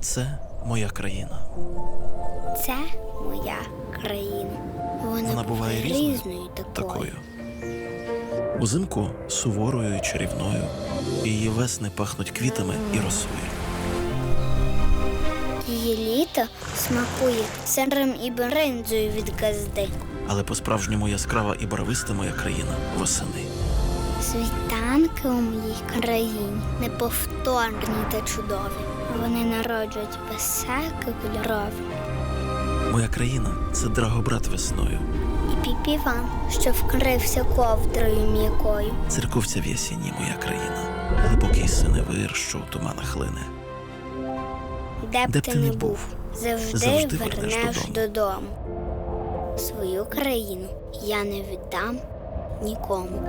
Це моя країна. Це моя країна. Вона, Вона буває різною, різною такою. Такою. Узимку суворою і чарівною. Її весни пахнуть квітами і росою. Її літо смакує сиром і бринзою від газди. Але по-справжньому яскрава і барвиста моя країна восени. Світанки у моїй країні неповторні та чудові. Вони народжують веселки кольорові. Моя країна це драгобрат весною, І піпіван, що вкрився ковдрою м'якою. церковця в ясіні моя країна, глибокий синевир, що в туманах лине. Де б ти не був, завжди, завжди вернеш вернеш додому. додому. Свою країну я не віддам нікому.